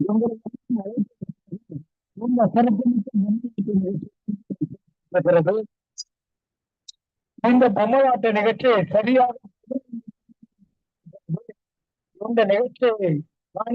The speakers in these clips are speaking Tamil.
இந்த இந்த பொம்மலாட்ட நிகழ்ச்சி சரியாக இந்த நிகழ்ச்சியை காண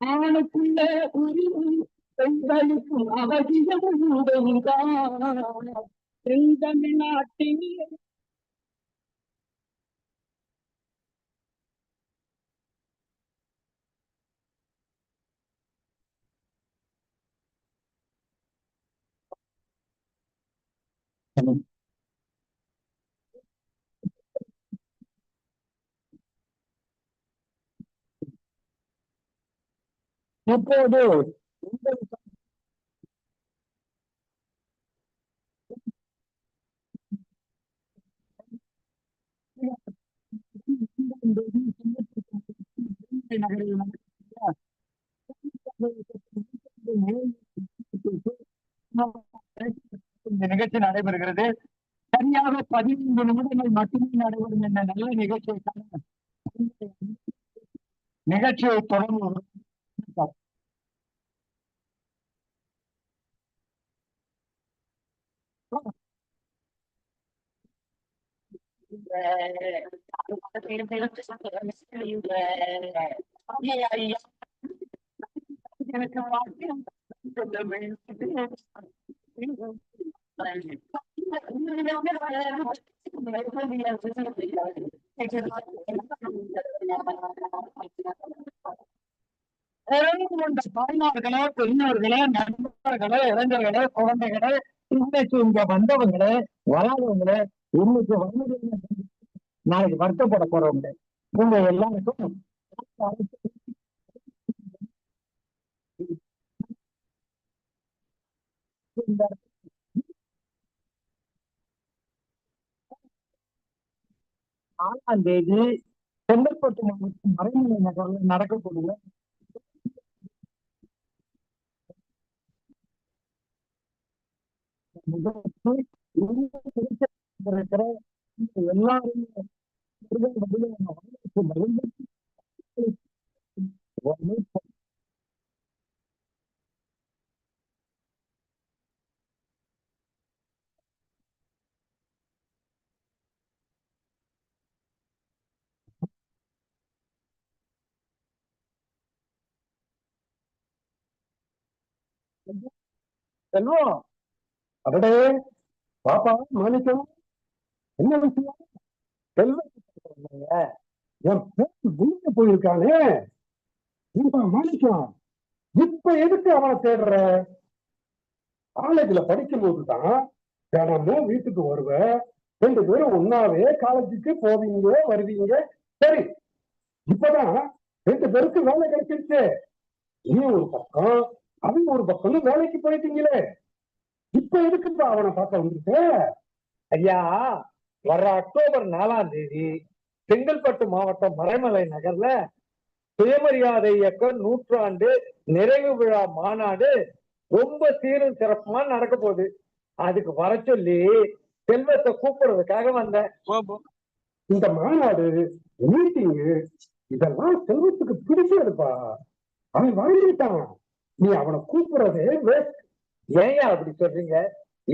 ஆணுக்குள்ள உரிமை பெண்களுக்கும் அவசியம் தமிழ்நாட்டின் இப்போது உங்கள் இந்த நிகழ்ச்சி நடைபெறுகிறது சரியாக பதினைந்து நிமிடங்கள் மட்டுமே நடைபெறும் என்ற நல்ல நிகழ்ச்சியை நிகழ்ச்சியை தொடர்ந்து Yeah. தாய்மார்களே பெரியோர்களே நண்பர்களே இளைஞர்களே குழந்தைகளே இன்னைக்கு இங்க வந்தவங்களே வராதவங்களே இன்னைக்கு வந்து நாளைக்கு வருத்தப்பட போறவங்க உங்க எல்லாருக்கும் ஆறாம் தேதி செங்கல்பட்டு மாவட்டம் மறைமலை நகரில் நடக்கக்கூடிய முதல் இருக்கிற செல்வம் அடடே பாப்பா மாணிக்கம் என்ன விஷயம்? செல்வம் என் பேச்சு குளிக்க போயிருக்கானே மாணிக்கம் இப்ப எதுக்கு அவனை தேடுற? காலேஜ்ல படிக்கும் போதுதான் தினமும் வீட்டுக்கு வருவ. ரெண்டு பேரும் ஒன்னாவே காலேஜுக்கு போவீங்க வருவீங்க. சரி இப்பதான் ரெண்டு பேருக்கு வேலை கிடைச்சிருச்சு. நீ ஒரு பக்கம் அவன் ஒரு பக்கம்னு வேலைக்கு போயிட்டீங்களே. இப்ப எதுக்குப்பா அவனை பார்க்க வந்துருக்க ஐயா வர்ற அக்டோபர் நாலாம் தேதி செங்கல்பட்டு மாவட்டம் மறைமலை நகர்ல சுயமரியாதை இயக்கம் நூற்றாண்டு நிறைவு விழா மாநாடு ரொம்ப சீரும் சிறப்புமா நடக்க போகுது. அதுக்கு வர சொல்லி செல்வத்தை கூப்பிடுறதுக்காக வந்தேன். இந்த மாநாடு மீட்டிங்கு இதெல்லாம் செல்வத்துக்கு பிடிக்காதுப்பா அவன் வாங்கிட்டான். நீ அவனை கூப்பிடுறதே waste. ஏன்யா அப்படி சொல்றீங்க?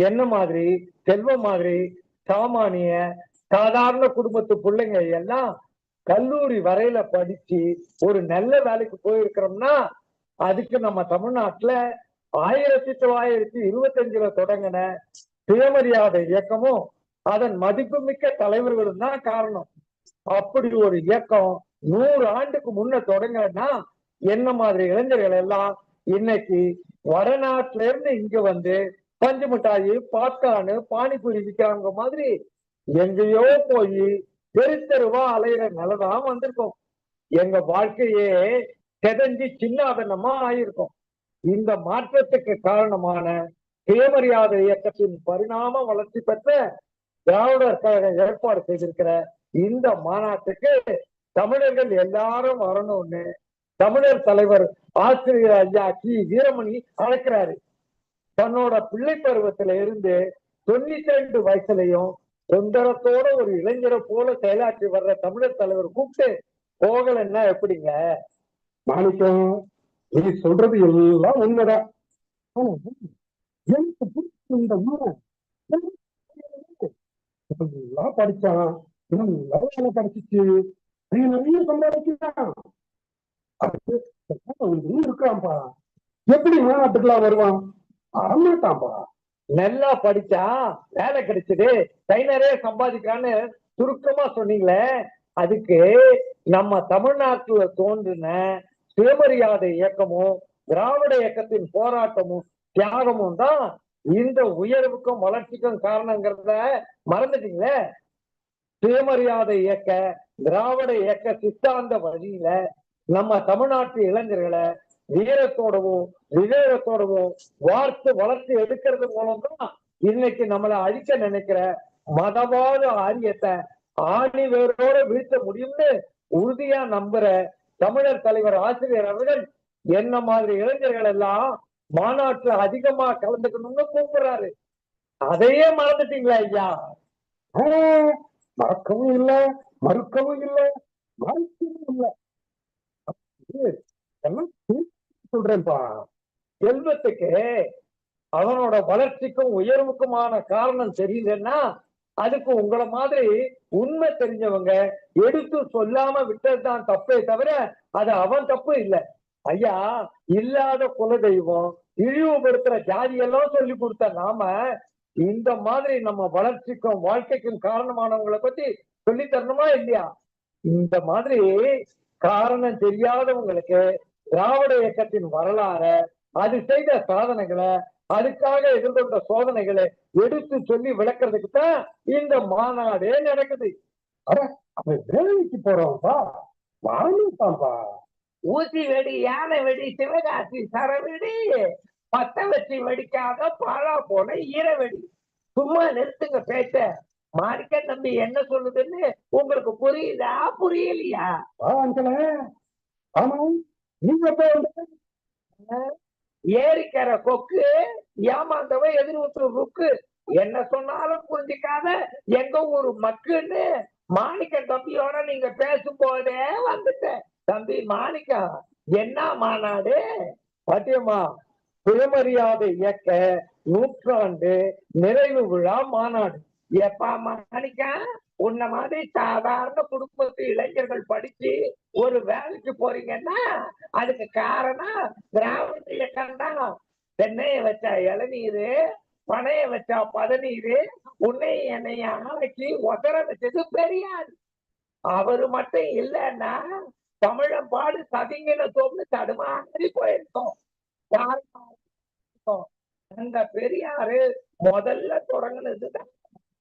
என்ன மாதிரி? செல்வம் மாதிரி சாமானிய சாதாரண குடும்பத்து பிள்ளைங்க எல்லாம் கல்லூரி வரையில படிச்சு ஒரு நல்ல வேலைக்கு போயிருக்கிறோம்னா அதுக்கு நம்ம தமிழ்நாட்டுல ஆயிரத்தி தொள்ளாயிரத்தி இருபத்தஞ்சுல தொடங்கின சுயமரியாதை இயக்கமும் அதன் மதிப்புமிக்க தலைவர்களும் தான் காரணம். அப்படி ஒரு இயக்கம் நூறு ஆண்டுக்கு முன்ன தொடங்கினா என்ன மாதிரி இளைஞர்கள் எல்லாம் இன்னைக்கு வடநாட்டுல இருந்து இங்க வந்து பஞ்சு மிட்டாயி பாப்கார்னு பானிபூரி விற்கிறாங்க மாதிரி எங்கேயோ போய் பெருத்தருவா அலையிற நிலதான் வந்திருக்கோம். எங்க வாழ்க்கையே செதஞ்சு சின்னாதனமா ஆயிருக்கும். இந்த மாற்றத்துக்கு காரணமான சுயமரியாதை இயக்கத்தின் பரிணாம வளர்ச்சி பெற்ற திராவிடர் கழகம் ஏற்பாடு செய்திருக்கிற இந்த மாநாட்டுக்கு தமிழர்கள் எல்லாரும் வரணும்னு தமிழர் தலைவர் ஆசிரியர் ஐயா கி. வீரமணி அழைக்கிறாரு. தன்னோட பிள்ளை பருவத்துல இருந்து தொண்ணூத்தி ரெண்டு வயசுலயும் தொந்தரத்தோட ஒரு இளைஞரை போல செயலாற்றி வர்ற தமிழர் தலைவர் கூப்பிட்டு போகலன்னா எப்படிங்க? மாணிக்கம் நீ சொல்றது எல்லாம் உண்மைதான். எனக்கு பிடிச்ச இந்த ஊரை நல்லா படிச்சான். நல்லா வேலை கிடைச்சிச்சு. நிறைய சம்பாதிக்கிறான். அதுக்கு இருக்கான்ப்பா எப்படி மாநாட்டுக்கெல்லாம் வருவான்? வரமாட்டான்ப்பா நல்லா படிச்சா வேலை கிடைச்சது. கை நிறைய சம்பாதிக்கிறான்னு சுருக்கமா சொன்னீங்களே அதுக்கு நம்ம தமிழ்நாட்டுல தோன்றின சுயமரியாதை இயக்கமும் திராவிட இயக்கத்தின் போராட்டமும் தியாகமும் தான் இந்த உயர்வுக்கும் வளர்ச்சிக்கும் காரணங்கிறத மறந்துட்டீங்களே? சுயமரியாதை இயக்க திராவிட இயக்க சித்தாந்த வழியில நம்ம தமிழ்நாட்டு இளைஞர்களை வீரத்தோடவும் விவேகத்தோடவும் வார்த்து வளர்த்து எடுக்கிறது மூலம் தான் இன்னைக்கு நம்மளை அழிக்க நினைக்கிற மதவாத ஆரியத்தை ஆணி வேரோட வீழ்த்த முடியும்னு உறுதியா நம்புற தமிழர் தலைவர் ஆசிரியர் அவர்கள் என்ன மாதிரி இளைஞர்கள் எல்லாம் மாநாட்டுல அதிகமா கலந்துக்கணும்னு கூப்பிடுறாரு. அதையே மறந்துட்டீங்களா ஐயா? மறக்கவும் இல்ல மறுக்கவும் இல்ல மறுக்கவும் இல்லை. எல்லாம் சொல்றேன்ப்பா செல்வத்துக்கு அவனோட வளர்ச்சிக்கும் உயர்வுக்குமான காரணம் தெரியலன்னா அதுக்கு உங்களை மாதிரி உண்மை தெரிஞ்சவங்க எடுத்து சொல்லாம விட்டதுதான் தப்பே தவிர அது அவன் தப்பு இல்லை. ஐயா இல்லாத குலதெய்வம் இழிவுபடுத்துற ஜாதியெல்லாம் சொல்லி கொடுத்த நாம இந்த மாதிரி நம்ம வளர்ச்சிக்கும் வாழ்க்கைக்கும் காரணமானவங்களை பத்தி சொல்லி தரணுமா இல்லையா? இந்த மாதிரி காரணம் தெரியாதவங்களுக்கு திராவிட இயக்கத்தின் வரலாற அது செய்த சாதனைகளை அதுக்காக எதிர்கொண்ட சோதனைகளை எடுத்து சொல்லி விளக்குறதுக்கு தான் இந்த மாநாடே நடக்குது. அவன் வேலைக்கு போறவன்ப்பா வரமாட்டான்ப்பா ஊசி வெடி யானை வெடி சிவகாசி சரவெடி பத்த வச்சு வெடிக்காத பாழா போன ஈர வெடி சும்மா நிறுத்துங்க பேச்ச. மாணிக்க நம்பி என்ன சொல்லுதுன்னு உங்களுக்கு புரியுதா புரியலையா? ஆமா நீங்க ஏரிக்கிற கொக்கு ஏமாந்தவன் எதிர்வுத்து ருக்கு என்ன சொன்னாலும் புரிஞ்சுக்காத எங்க ஊரு மக்குன்னு மாணிக்க தம்பியோட நீங்க பேசும் போதே வந்துட்டேன். தம்பி மாணிக்கம் என்ன மாநாடு? பாட்டியம்மா சுயமரியாதை இயக்க நூற்றாண்டு நிறைவு விழா மாநாடு. எப்பா மாணிக்கம்? உன்ன மாதிரி சாதாரண குடும்பத்து இளைஞர்கள் படிச்சு ஒரு வேலைக்கு போறீங்கன்னா அதுக்கு காரணம் திராவிட இயக்கம் தான் தென்னைய வச்சா இளநீரு பனைய வச்சா பதநீரு உன்னை என்னைய ஆளைக்கு உதற வச்சது பெரியார். அவரு மட்டும் இல்லைன்னா தமிழன் பாடு சதிங்கினத்தோம்னு தடுமாறி போயிருக்கோம். அந்த பெரியாரு முதல்ல தொடங்கினதுதான்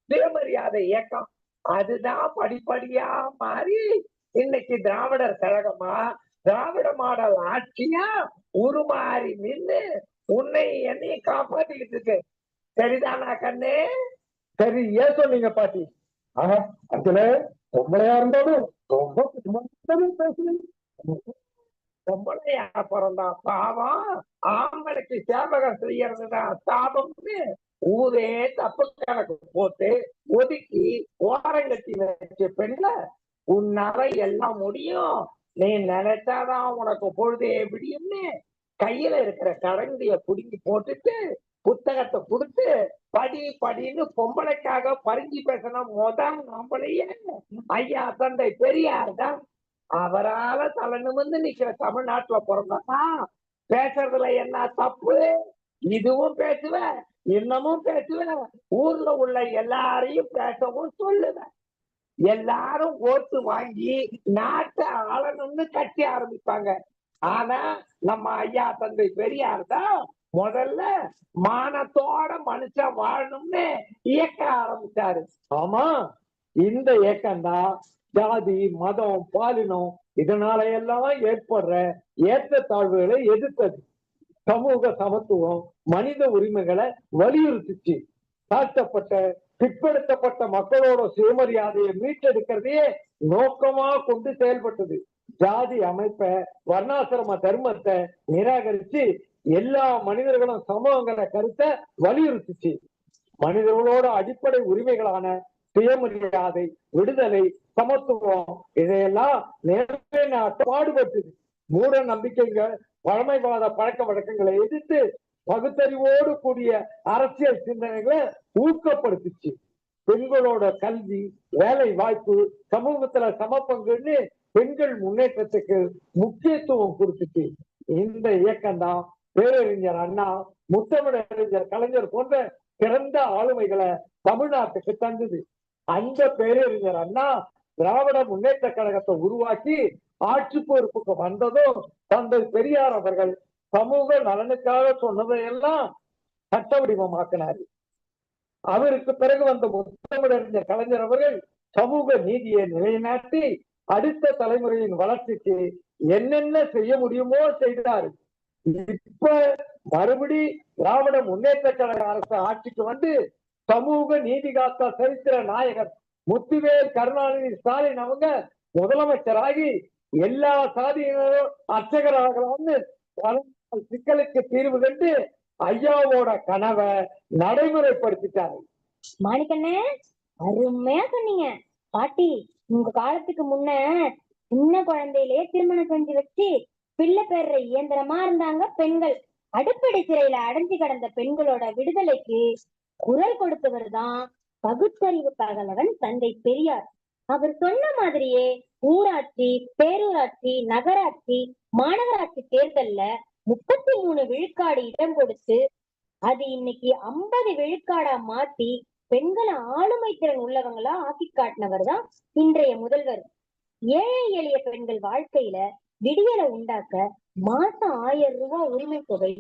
சுயமரியாதை இயக்கம். அதுதான் படிப்படியா மாறி இன்னைக்கு திராவிடர் கழகமா திராவிட மாடல் ஆட்சியா உருமாறி நின்னு உன்னை என்னையும் காப்பாத்திக்கிட்டு இருக்கு. சரிதானா கண்ணு? சரி ஏன் சொன்னீங்க பாட்டி? ஆஹா அதுல பொம்பளையா இருந்தாலும் ரொம்ப குடும்பத்தோட பொம்பளை பிறந்தா பாவம்? ஆம்பளைக்கு சேவகம் செய்யறதுதான் சாபம்னு ஊரே தப்பு கணக்கு போட்டு ஒதுக்கி ஓரங்கட்டி வச்ச பெண்ல உன்னால எல்லாம் முடியும். நீ நினைச்சாதான் உனக்கு பொழுதே விடியும்னு கையில இருக்கிற கரண்டிய புடுங்கி போட்டுட்டு புத்தகத்தை கொடுத்து படி படின்னு பொம்பளைக்காக பறிஞ்சு பேசின முதல் நம்மளையே ஐயா தந்தை பெரியார் தான் அவரால தலை நிமிர்ந்து நிக்கிற தமிழ்நாட்டுல பிறந்தா பேசுறதுல என்ன தப்பு? இதுவும் பேசுவேன் இன்னமும் பேசுவேன். ஊர்ல உள்ள எல்லாரையும் பேசவும் சொல்லுவேன். எல்லாரும் ஓட்டு வாங்கி நாட்டை ஆளணும்னு கட்டி ஆரம்பிப்பாங்க. ஆனா நம்ம ஐயா தந்தை பெரியார் தான் முதல்ல மானத்தோட மனுஷன் வாழணும்னு இயக்க ஆரம்பிச்சாரு. ஆமா இந்த இயக்கம் தான் ஜாதி மதம் பாலினம் இதனால எல்லாம் ஏற்படுற ஏற்றத்தாழ்வுகளை எதிர்த்தது. சமூக சமத்துவம் மனித உரிமைகளை வலியுறுத்துச்சு. தாழ்த்தப்பட்ட பிற்படுத்தப்பட்ட மக்களோட சுயமரியாதையை மீட்டெடுக்கிறதையே நோக்கமா கொண்டு செயல்பட்டது. ஜாதி அமைப்பை வர்ணாசிரம தர்மத்தை நிராகரிச்சு எல்லா மனிதர்களும் சமூகங்களை கருத்தை வலியுறுத்துச்சு. மனிதர்களோட அடிப்படை உரிமைகளான சுயமரியாதை விடுதலை சமத்துவம் இதையெல்லாம் நிறைவேற்ற பாடுபட்டு மூட நம்பிக்கைகள் பழமைவாத பழக்க வழக்கங்களை எதிர்த்து பகுத்தறிவோடு கூடிய அரசியல் சிந்தனைகளை ஊக்கப்படுத்துச்சு. பெண்களோட கல்வி வேலை வாய்ப்பு சமூகத்துல சமப்பங்குன்னு பெண்கள் முன்னேற்றத்துக்கு முக்கியத்துவம் கொடுத்துச்சு. இந்த இயக்கம் தான் பேரறிஞர் அண்ணா முத்தமிழறிஞர் கலைஞர் போன்ற சிறந்த ஆளுமைகளை தமிழ்நாட்டுக்கு தந்தது. அந்த பேரறிஞர் அண்ணா திராவிட முன்னேற்ற கழகத்தை உருவாக்கி ஆட்சி பொறுப்புக்கு வந்ததும் தந்தை பெரியார் அவர்கள் சமூக நலனுக்காக சொன்னதையெல்லாம் சட்ட வடிவமாக்கினார். அவருக்கு பிறகு வந்த முத்தமிழறிஞர் கலைஞர் அவர்கள் சமூக நீதியை நிலைநாட்டி அடுத்த தலைமுறையின் வளர்ச்சிக்கு என்னென்ன செய்ய முடியுமோ செய்தார். இப்ப மறுபடி திராவிட முன்னேற்ற கழக அரசு ஆட்சிக்கு வந்து சமூக நீதி காத்த சரித்திர நாயகர் முத்துவேல் கருணாநிதி ஸ்டாலின் அவங்க முதலமைச்சராகி எல்லா சாதியினரும் அர்ச்சகராகலாம்னு வந்து சிக்கலுக்கு தீர்வு கண்டு ஐயாவோட கனவை நடைமுறைப்படுத்திட்டாரு. மாணிக்கண்ணே அருமையா சொன்னீங்க. பாட்டி உங்க காலத்துக்கு முன்ன சின்ன குழந்தையிலேயே திருமணம் செஞ்சு வச்சு பிள்ளை பெற இயந்திரமா இருந்தாங்க பெண்கள். அடுப்படை சிறையில அடைஞ்சு கிடந்த பெண்களோட விடுதலைக்கு குரல் கொடுத்தவர் தான் பகுத்தறிவு பகலவன் தந்தை பெரியார். அவர் சொன்ன மாதிரியே ஊராட்சி பேரூராட்சி நகராட்சி மாநகராட்சி தேர்தல்ல முப்பத்தி மூணு விழுக்காடு இடம் கொடுத்து அது இன்னைக்கு ஐம்பது விழுக்காடா மாத்தி பெண்களை ஆளுமை திறன் உள்ளவங்களா ஆக்கி காட்டினவர் தான் இன்றைய முதல்வர். ஏழை எளிய பெண்கள் வாழ்க்கையில விடியலை உண்டாக்க மாசம் ஆயிரம் ரூபாய் உரிமை தொகை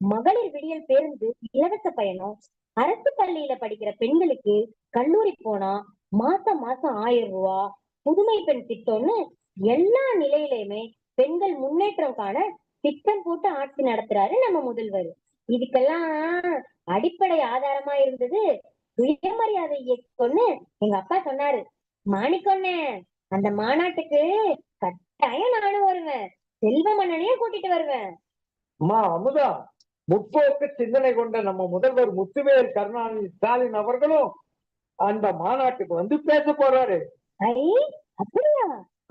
மகளிர் விடியல் பேருந்து இலவச பயணம் அரசு பள்ளியில படிக்கிற பெண்களுக்கு கல்லூரி போனா மாசம் மாசம் ஆயிரம் ரூபா புதுமை பெண் திட்டம்னு எல்லா நிலையிலயுமே பெண்கள் முன்னேற்றம் காண திட்டம் போட்டு ஆட்சி நடத்துறாரு நம்ம முதல்வர். இதுக்கெல்லாம் அடிப்படை ஆதாரமா இருந்தது. சுயமரியாதை இயக்கம்னு எங்க அப்பா சொன்னாரு. மாணிக்கொன்னே அந்த மாநாட்டுக்கு கட்டாயம் நானும் வருவேன். செல்வ மன்னனையும் கூட்டிட்டு வருவேன். அம்மா அமுதா. முற்போக்கு சிந்தனை கொண்ட நம்ம முதல்வர் முத்துவேல் கருணாநிதி ஸ்டாலின் அவர்களும் அந்த மாநாட்டுக்கு வந்து பேச போறாரு.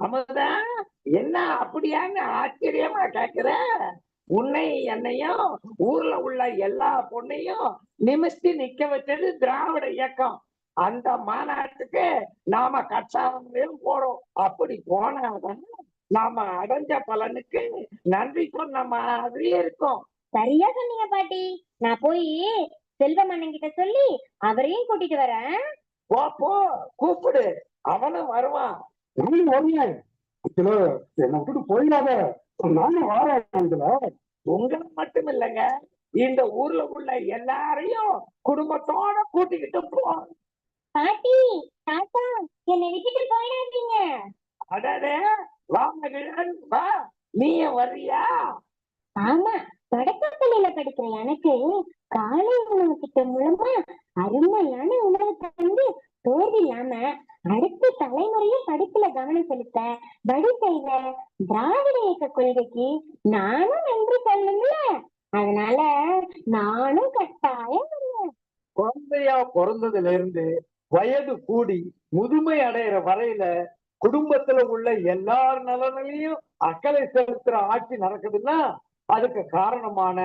அமுதா என்ன அப்படியான்னு ஆச்சரியமா கேக்குற? உன்னை என்னையும் ஊர்ல உள்ள எல்லா பொண்ணையும் நிமித்தி நிக்க வச்சது திராவிட இயக்கம். அந்த மாநாட்டுக்கு நாம கட்டாயம் போறோம். அப்படி போனாதான் நாம அடைஞ்ச பலனுக்கு நன்றி சொன்ன மாதிரி இருக்கும். சரியா சொன்னீங்க பாட்டி. நான் போய் செல்வ மன்னன் கிட்ட சொல்லி அவரையும் கூட்டிட்டு வரேன். போ போ கூப்பிடு. அவனும் வருவான். எப்படி வரீங்க இதுல என்னை விட்டுட்டு போயிடாத. நானும் வாரேன் இதுல உங்களை மட்டும் இல்லைங்க இந்த ஊர்ல உள்ள எல்லாரையும் குடும்பத்தோட கூட்டிக்கிட்டு போ. பாட்டி தாத்தா என்னை விட்டுட்டு போயிடாதீங்க. அடடே வா மகிழன் வா. நீயும் வர்றியா? ஆமா. தொடக்கப்பள்ளியில படிக்கிற எனக்கு காலை உணவு திட்டம் மூலமா அருமையான உணவு தந்து போதில்லாம அடுத்த தலைமுறையும் படிப்புல கவனம் செலுத்த வழி செய்த திராவிட இயக்க கொள்கைக்கு நானும் நன்றி சொல்லணும்ல அதனால நானும் கட்டாயம் குழந்தையா பிறந்ததுல இருந்து வயது கூடி முதுமை அடையிற வரையில குடும்பத்துல உள்ள எல்லார் நலனையும் அக்கறை செலுத்துற ஆட்சி நடக்குதுன்னா அதுக்கு காரணமான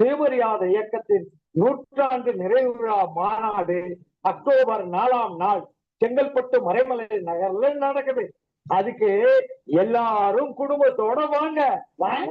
சுயமரியாத இயக்கத்தின் நூற்றாண்டு நிறைவு விழா மாநாடு அக்டோபர் நாலாம் நாள் செங்கல்பட்டு மறைமலை நகர்ல நடக்குது. அதுக்கு எல்லாரும் குடும்பத்தோட வாங்க. வாங்க.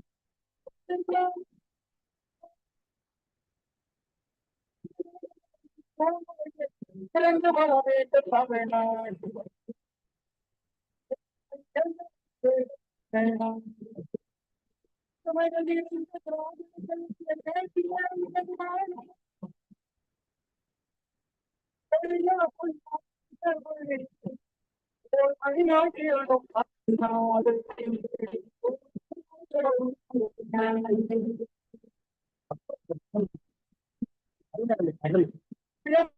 তোমার যদি I know you don't Pero